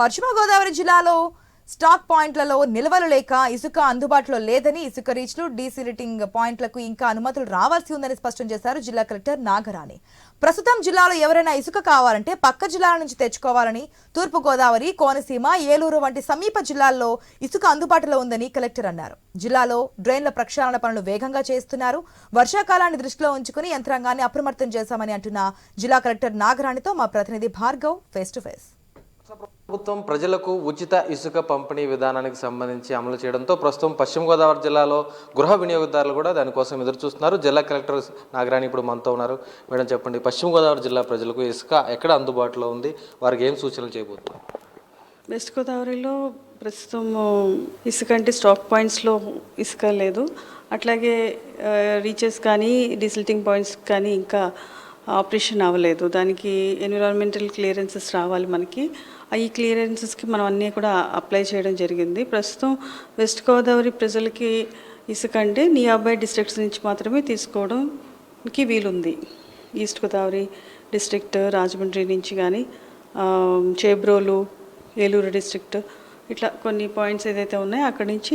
పశ్చిమ గోదావరి జిల్లాలో స్టాక్ పాయింట్లలో నిల్వలు లేక ఇసుక అందుబాటులో లేదని ఇసుక రీచ్లు డీసిలిటింగ్ పాయింట్లకు ఇంకా అనుమతులు రావాల్సి ఉందని స్పష్టం చేశారు జిల్లా కలెక్టర్ నాగరాణి. ప్రస్తుతం జిల్లాలో ఎవరైనా ఇసుక కావాలంటే పక్క జిల్లాల నుంచి తెచ్చుకోవాలని తూర్పు గోదావరి కోనసీమ ఏలూరు వంటి సమీప జిల్లాల్లో ఇసుక అందుబాటులో ఉందని కలెక్టర్ అన్నారు. జిల్లాలో డ్రైన్ల ప్రక్షాళన పనులు వేగంగా చేస్తున్నారు. వర్షాకాలాన్ని దృష్టిలో ఉంచుకుని యంత్రాంగాన్ని అప్రమత్తం చేశామని అంటున్న జిల్లా కలెక్టర్ నాగరాణితో మా ప్రతినిధి భార్గవ్ ఫేస్ టు ఫేస్. ప్రభుత్వం ప్రజలకు ఉచిత ఇసుక పంపిణీ విధానానికి సంబంధించి అమలు చేయడంతో ప్రస్తుతం పశ్చిమ గోదావరి జిల్లాలో గృహ వినియోగదారులు కూడా దానికోసం ఎదురు చూస్తున్నారు జిల్లా కలెక్టర్ నాగరాణి ఇప్పుడు మనతో ఉన్నారు. మేడం చెప్పండి పశ్చిమ గోదావరి జిల్లా ప్రజలకు ఇసుక ఎక్కడ అందుబాటులో ఉంది? వారికి ఏం సూచనలు చేయబోతున్నారు? వెస్ట్ గోదావరిలో ప్రస్తుతం ఇసుక అంటే స్టాక్ పాయింట్స్లో ఇసుక లేదు. అట్లాగే రీచెస్ కానీ డిసిల్టింగ్ పాయింట్స్ కానీ ఇంకా ఆపరేషన్ అవ్వలేదు. దానికి ఎన్విరాన్మెంటల్ క్లియరెన్సెస్ రావాలి మనకి. ఈ క్లియరెన్సెస్కి మనం అన్నీ కూడా అప్లై చేయడం జరిగింది. ప్రస్తుతం వెస్ట్ గోదావరి ప్రజలకి ఇసుక అంటే నియాబై డిస్ట్రిక్ట్స్ నుంచి మాత్రమే తీసుకోవడానికి వీలుంది. ఈస్ట్ గోదావరి డిస్ట్రిక్ట్ రాజమండ్రి నుంచి కానీ చేబ్రోలు ఏలూరు డిస్ట్రిక్ట్ ఇట్లా కొన్ని పాయింట్స్ ఏదైతే ఉన్నాయో అక్కడి నుంచి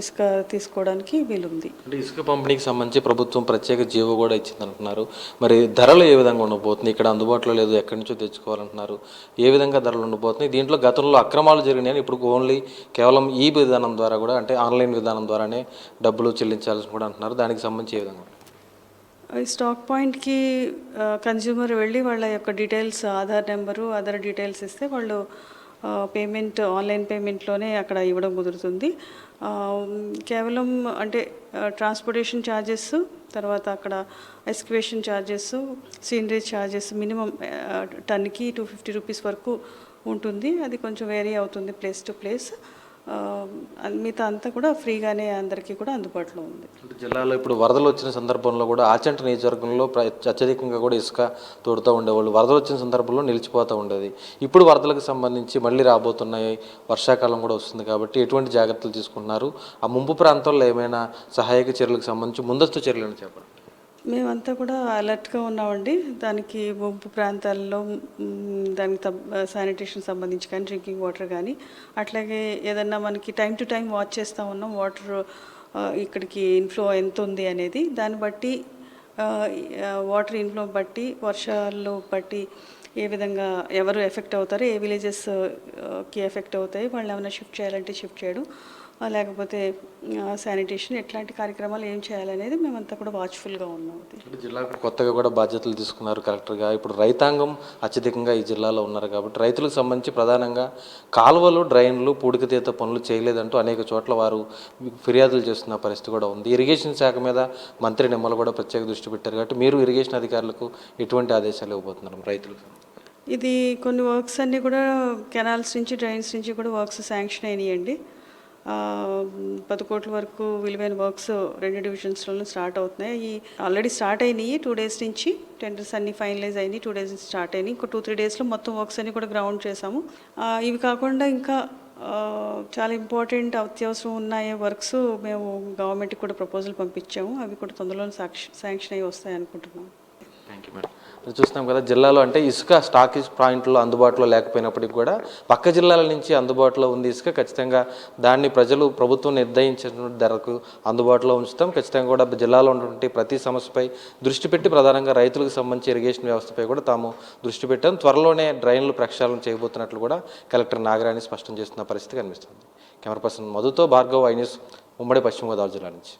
ఇసుక తీసుకోవడానికి వీలుంది. అంటే ఇసుక పంపిణీకి సంబంధించి ప్రభుత్వం ప్రత్యేక జీవో కూడా ఇచ్చింది అంటున్నారు మరి ధరలు ఏ విధంగా ఉండబోతుంది ఇక్కడ అందుబాటులో లేదు ఎక్కడి నుంచో తెచ్చుకోవాలంటున్నారు. ఏ విధంగా ధరలు ఉండబోతున్నాయి? దీంట్లో గతంలో అక్రమాలు జరిగినాయని ఇప్పుడు ఓన్లీ కేవలం ఈ విధానం ద్వారా కూడా అంటే ఆన్లైన్ విధానం ద్వారానే డబ్బులు చెల్లించాల్సి కూడా అంటున్నారు. దానికి సంబంధించి ఏ విధంగా? ఈ స్టాక్ పాయింట్కి కన్జ్యూమర్ వెళ్ళి వాళ్ళ యొక్క details Aadhaar number other details ఇస్తే వాళ్ళు పేమెంట్ ఆన్లైన్ పేమెంట్లోనే అక్కడ ఇవ్వడం కుదురుతుంది. కేవలం అంటే ట్రాన్స్పోర్టేషన్ ఛార్జెస్ తర్వాత అక్కడ excavation charges seigniorage charges minimum టన్కి two fifty rupees వరకు ఉంటుంది. అది కొంచెం వేరీ అవుతుంది ప్లేస్ టు ప్లేస్. మిగతా అంతా కూడా ఫ్రీగానే అందరికీ కూడా అందుబాటులో ఉంది. జిల్లాలో ఇప్పుడు వరదలు వచ్చిన సందర్భంలో కూడా ఆచంట నియోజకవర్గంలో ప్ర- అత్యధికంగా కూడా ఇసుక తోడుతూ ఉండేవాళ్ళు. వరదలు వచ్చిన సందర్భంలో నిలిచిపోతూ ఉండేది. ఇప్పుడు వరదలకు సంబంధించి మళ్ళీ రాబోతున్నాయి వర్షాకాలం కూడా వస్తుంది కాబట్టి ఎటువంటి జాగ్రత్తలు తీసుకుంటున్నారు? ఆ ముంపు ప్రాంతాల్లో ఏమైనా సహాయక చర్యలకు సంబంధించి ముందస్తు చర్యలను చెప్పండి మేమంతా కూడా అలర్ట్గా ఉన్నామండి. దానికి ముంపు ప్రాంతాల్లో దానికి శానిటేషన్ సంబంధించి కానీ డ్రింకింగ్ వాటర్ కానీ అట్లాగే ఏదన్నా మనకి టైం టు టైం వాచ్ చేస్తూ ఉన్నాం. వాటర్ ఇక్కడికి ఇన్ఫ్లో ఎంత ఉంది అనేది. దాన్ని బట్టి వాటర్ ఇన్ఫ్లో బట్టి వర్షాలు బట్టి ఏ విధంగా ఎవరు ఎఫెక్ట్ అవుతారు ఏ విలేజెస్కి ఎఫెక్ట్ అవుతాయి వాళ్ళు ఏమైనా షిఫ్ట్ చేయాలంటే షిఫ్ట్ చేయడం. లేకపోతే శానిటేషన్ ఎట్లాంటి కార్యక్రమాలు ఏం చేయాలనేది మేమంతా కూడా వాచ్ఫుల్గా ఉన్నాం జిల్లాకు కొత్తగా కూడా బాధ్యతలు తీసుకున్నారు కలెక్టర్గా ఇప్పుడు రైతాంగం అత్యధికంగా ఈ జిల్లాలో ఉన్నారు కాబట్టి రైతులకు సంబంధించి ప్రధానంగా కాలువలు డ్రైన్లు పూడికతీత పనులు చేయలేదంటూ అనేక చోట్ల వారు ఫిర్యాదులు చేస్తున్న పరిస్థితి కూడా ఉంది. ఇరిగేషన్ శాఖ మీద మంత్రి నిమ్మలు కూడా ప్రత్యేక దృష్టి పెట్టారు కాబట్టి మీరు ఇరిగేషన్ అధికారులకు ఎటువంటి ఆదేశాలు ఇవ్వబోతున్నారు రైతులకు? ఇది కొన్ని వర్క్స్ అన్నీ కూడా కెనాల్స్ నుంచి డ్రైన్స్ నుంచి కూడా వర్క్స్ శాంక్షన్ అయినాయండి. పది కోట్ల వరకు విలువైన వర్క్స్ రెండు డివిజన్స్లోనూ స్టార్ట్ అవుతున్నాయి. ఈ ఆల్రెడీ స్టార్ట్ అయినాయి టూ డేస్ నుంచి. టెండర్స్ అన్ని ఫైనలైజ్ అయినాయి టూ డేస్ నుంచి స్టార్ట్ అయినాయి. ఇంకో టూ త్రీ డేస్లో మొత్తం వర్క్స్ అన్ని కూడా గ్రౌండ్ చేసాము ఇవి కాకుండా ఇంకా చాలా ఇంపార్టెంట్ అత్యవసరం ఉన్నాయి వర్క్స్ మేము గవర్నమెంట్కి కూడా ప్రపోజల్ పంపించాము. అవి కూడా తొందరలో శాంక్షన్ అయ్యి వస్తాయి అనుకుంటున్నాం థ్యాంక్ యూ మేడం చూస్తున్నాం కదా జిల్లాలో అంటే ఇసుక స్టాకేజ్ పాయింట్లో అందుబాటులో లేకపోయినప్పటికీ కూడా పక్క జిల్లాల నుంచి అందుబాటులో ఉంది ఇసుక. ఖచ్చితంగా దాన్ని ప్రజలు ప్రభుత్వం నిర్ణయించిన ధరకు అందుబాటులో ఉంచుతాం. ఖచ్చితంగా కూడా జిల్లాలో ఉన్నటువంటి ప్రతి సమస్యపై దృష్టి పెట్టి ప్రధానంగా రైతులకు సంబంధించి ఇరిగేషన్ వ్యవస్థపై కూడా తాము దృష్టి పెట్టాం. త్వరలోనే డ్రైన్లు ప్రక్షాళన చేయబోతున్నట్లు కూడా కలెక్టర్ నాగరాణి స్పష్టం చేస్తున్న పరిస్థితి కనిపిస్తుంది. కెమెరా పర్సన్ మధుతో భార్గవ్ ఐ న్యూస్ ఉమ్మడి పశ్చిమ గోదావరి జిల్లా నుంచి.